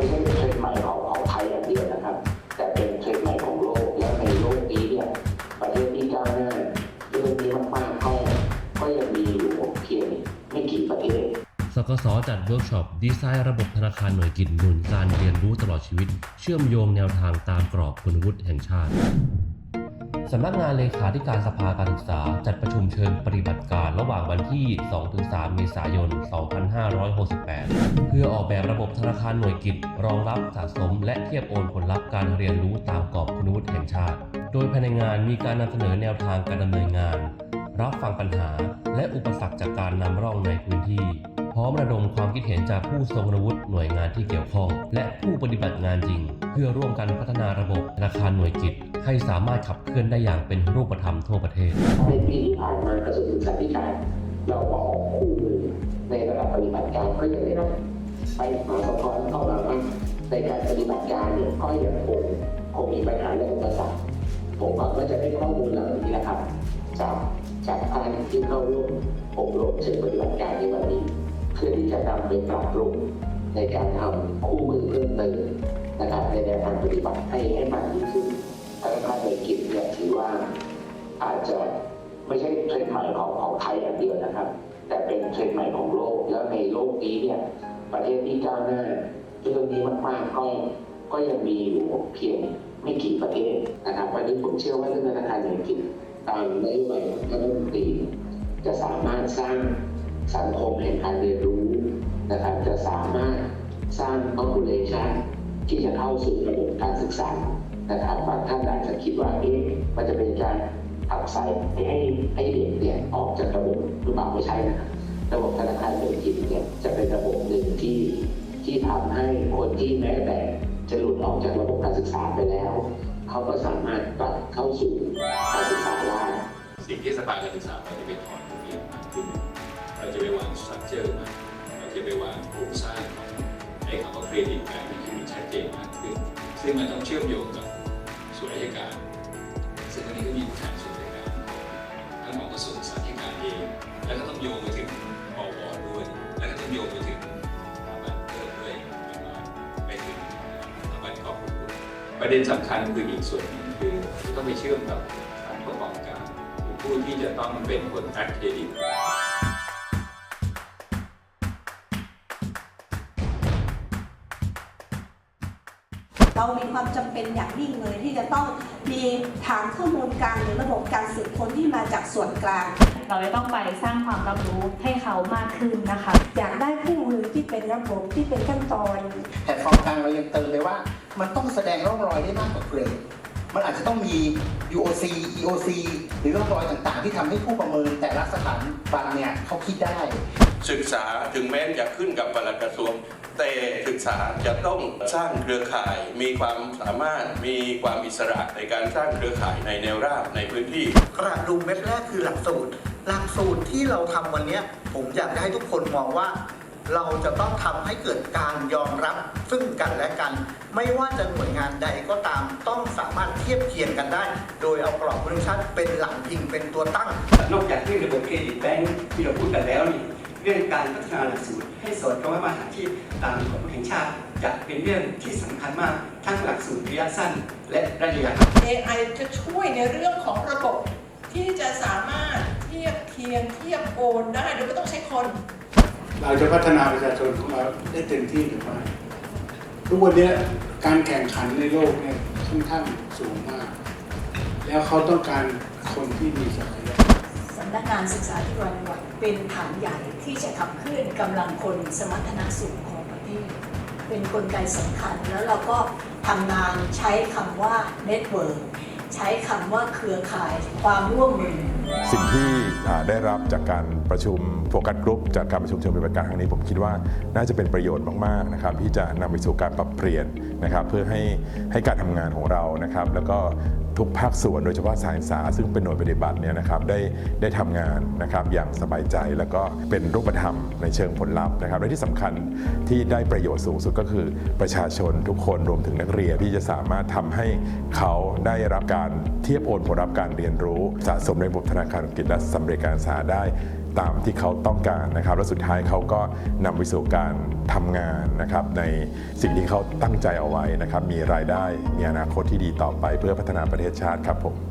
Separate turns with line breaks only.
ไม่ใช่เทรนด์ใหม่ของของไทยอย่างเดียวนะครับ แต่เป็นเทรนด์ใหม่ของโล
ก
และในโลกนี้เนี่ยประเทศที่ก้าวหน้าเรื่องนี้มากๆเขาก็ยังมีอยู่เพียงไม่กี่ประเทศ
สกสจัดเวิร์กช็อปดีไซน์ระบบธนาคารหน่วยกิจหนุนการเรียนรู้ตลอดชีวิต เชื่อมโยงแนวทางตามกรอบคุณวุฒิแห่งชาติ สำนักงานเลขาธิการสภาการศึกษา จัดประชุมเชิงปฏิบัติการระหว่างวันที่ 2-3 เมษายน 2568 เพื่อออกแบบระบบธนาคารหน่วยกิจ รองรับสะสม และเทียบโอนผลลัพธ์การเรียนรู้ตามกรอบคุณวุฒิแห่งชาติ โดยภายในงานมีการนำเสนอแนวทางการดำเนินงาน รับฟังปัญหา และอุปสรรคจากการนำร่องในพื้นที่ ร้อมระดมความคิดเห็นจากผู้ทรงอาวุธหน่วยงานที่เกี่ยวข้อง และผู้ปฏิบัติงานจริง เพื่อร่วมกันพัฒนาระบบธนาคารหน่วยกิจ ให้สามารถขับเคลื่อนได้อย่างเป็นรูปธรรมทั่วประเทศ
ในปีที่ผ่านมากระทรวงศึกษาธิการเราก็ออกคู่มือในระดับปฏิบัติการก็ยังได้รับไปมาสะท้อนเข้ามาว่าในการปฏิบัติการเนี่ยก็ยังคงคงมีปัญหาและอุปสรรคผมหวังว่าจะได้ข้อมูลเหล่านี้นะครับจากจากท่านที่เข้าร่วมอบรมเชิงปฏิบัติการในวันนี้ เพื่อที่จะนำไปปรับปรุงในการทำคู่มือเพิ่มเติมนะครับในแนวทางปฏิบัติให้ให้มากยิ่งขึ้นธนาคารในกิจเนี่ยถือว่าอาจจะไม่ใช่เทรนด์ใหม่ของของไทยอย่างเดียวนะครับ แต่เป็นเทรนด์ใหม่ของโลก แล้วในโลกนี้เนี่ยประเทศที่ก้าวหน้าเรื่องนี้มากๆก็ก็ยังมีอยู่เพียงไม่กี่ประเทศนะครับวันนี้ผมเชื่อว่าเรื่องธนาคารอย่งกิจตามนโยบายของรัฐมนตรีจะสามารถสร้าง สังคมแห่งการเรียนรู้นะครับจะสามารถสร้าง population ที่จะเข้าสู่ระบบการศึกษานะครับบางท่านอาจจะคิดว่าเอ๊ะมันจะเป็นการผลักใส่ให้ให้เด็กเนี่ยออกจากระบบหรือเปล่าไม่ใช่นะครับระบบธนาคารเศรษฐกิจเนี่ยจะเป็นระบบหนึ่งที่ที่ทำให้คนที่แม้แต่จะหลุดออกจากระบบการศึกษาไปแล้ว เขาก็สามารถกลับเข้าสู่การศึกษาได้
สิ่งที่สภาการศึกษาเราจะไปถอน เจอร์มากเราจะไปวางโครงสร้างของไอ้คำว่าเครดิตการนที่มันชัดเจนมากขึ้น ซึ่งมันต้องเชื่อมโยงกับส่วนราชการ ซึ่งอันนี้ก็มีผู้แทนส่วนราชการทั้งของกระทรวงศึกษาธิการเอง แล้วก็ต้องโยงไปถึงปวด้วย แล้วก็ต้องโยงไปถึงสถาบันเพิ่มด้วยอย่างน้อยไปถึงสถาบันกองทุนประเด็นสำคัญคืออีกส่วนหนึงคือต้องไปเชื่อมกับสถานประกอบการผู้ที่จะต้องเป็นคนแอคเครดิต
เรามีความจำเป็นอย่างยิ่งเลยที่จะต้องมีฐานข้อมูลกลางหรือระบบการสืบค้นที่มาจากส่วนกลาง
เราจะต้องไปสร้างความรับรู้ให้เขามากขึ้นนะคะ
อยากได้คู่มือที่เป็นระบบที่เป็นขั้นตอน
แพลตฟอร์มกลางเรายังเติมเลยว่า มันต้องแสดงร่องรอยได้มากกว่าเกรด มันอาจจะต้องมี UOC EOC หรือร่องรอยต่างๆ ที่ทำให้ผู้ประเมินแต่ละสถานบันเนี่ยเขาคิดได้
ศึกษาถึงแม้จะขึ้นกับปลัดกระทรวง แต่ศึกษาจะต้องสร้างเครือข่าย มีความสามารถมีความอิสระในการสร้างเครือข่ายในแนวราบในพื้นที่
กระดุมเม็ดแรกคือหลักสูตร หลักสูตรที่เราทำวันเนี้ยผมอยากให้ทุกคนมองว่า เราจะต้องทำให้เกิดการยอมรับซึ่งกันและกัน ไม่ว่าจะหน่วยงานใดก็ตามต้องสามารถเทียบเคียงกันได้ โดยเอากรอบคุณชาติเป็นหลักพิงเป็นตัวตั้ง
นอกจากเรื่องระบบเครดิตแบงก์ที่เราพูดกันแล้วนี่เรื่องการพัฒนาหลักสูตรให้สอดคล้องกับมาตรฐานที่ตามกฎหมายแห่งชาติจะเป็นเรื่องที่สำคัญมากทั้งหลักสูตรระยะสั้น และระยะยาว
AI จะช่วยในเรื่องของระบบที่จะสามารถเทียบเคียงเทียบโอนได้โดยไม่ต้องใช้คน
เราจะพัฒนาประชาชนของเราได้เต็มที่หรือไม่ทุกวันนี้การแข่งขันในโลกเนี่ยค่อนข้างสูงมาก แล้วเขาต้องการคนที่มีศักยภาพ
สำนักงานศึกษาธิการจังหวัดเป็นฐานใหญ่ที่จะขับเคลื่อนกำลังคนสมรรถนะสูงของประเทศ เป็นนกลไกสำคัญแล้วเราก็ทำงานใช้คำว่า Network ใช้คำว่าเครือข่ายความร่วมมือ
สิ่งที่ได้รับจากการประชุมโฟกัสกลุ่มจากการประชุมเชิงปฏิบัติการครั้งนี้ผมคิดว่าน่าจะเป็นประโยชน์มากๆนะครับที่จะนำไปสู่การปรับเปลี่ยนนะครับเพื่อให้ให้การทำงานของเรานะครับ แล้วก็ ทุกภาคส่วนโดยเฉพาะสายศึกษา ซึ่งเป็นหน่วยปฏิบัติเนี่ยนะครับได้ได้ทำงานนะครับอย่างสบายใจแล้วก็เป็นรูปธรรมในเชิงผลลัพธ์นะครับและที่สำคัญที่ได้ประโยชน์สูงสุดก็คือประชาชนทุกคนรวมถึงนักเรียนที่จะสามารถทำให้เขาได้รับการเทียบโอนผลลัพธ์การเรียนรู้ สะสมในระบบธนาคารอังกฤษและสำเร็จการศึกษาได้ ตามที่เขาต้องการนะครับ และสุดท้ายเขาก็นำไปสู่การทำงานนะครับ ในสิ่งที่เขาตั้งใจเอาไว้นะครับ มีรายได้มีอนาคตที่ดีต่อไปเพื่อพัฒนาประเทศชาติครับผม